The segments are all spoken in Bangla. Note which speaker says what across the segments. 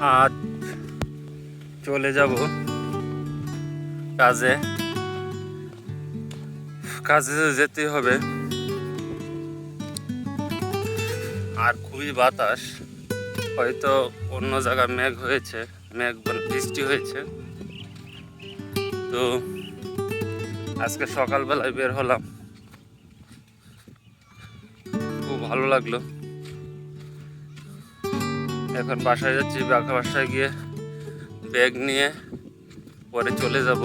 Speaker 1: আজ চলে যাব কাজে। কাজে যেতে হবে। আর খুবই বাতাস। হয়তো অন্য জায়গায় মেঘ হয়েছে, মেঘ বৃষ্টি হয়েছে। তো আজকে সকালবেলায় বের হলাম। খুব ভালো লাগল। এখন বাসায় যাচ্ছি বাসায় গিয়ে ব্যাগ নিয়ে পরে চলে যাব।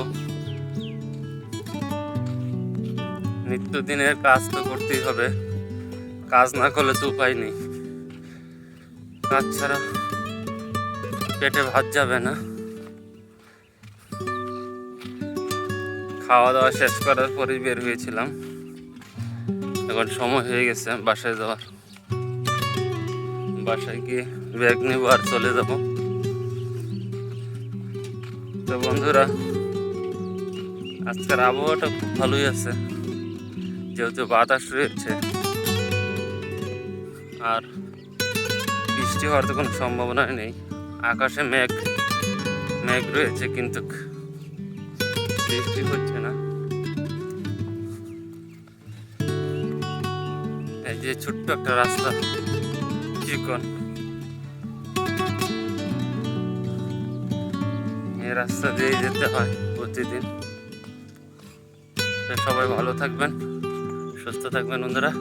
Speaker 1: নিত্যদিনের কাজ তো করতেই হবে, কাজ না করলে তো উপায় নেই। কাজ ছাড়া পেটে ভাত যাবে না। খাওয়া দাওয়া শেষ করার পরেই বের হয়েছিলাম। এখন সময় হয়ে গেছে বাসায় যাওয়ার। বাসায় গিয়ে ব্যাগ নেব আর চলে যাব। তো বন্ধুরা, আজকের আবহাওয়াটা খুব ভালোই আছে, যেহেতু বাতাস রয়েছে। আর বৃষ্টি হওয়ার তো কোনো সম্ভাবনা নেই। আকাশে মেঘ মেঘ রয়েছে কিন্তু বৃষ্টি হচ্ছে না। এই যে ছোট্ট একটা রাস্তা। চিকন এই রাস্তা দিয়ে যেতে হয় প্রতিদিন। সবাই ভালো থাকবেন সুস্থ থাকবেন বন্ধুরা।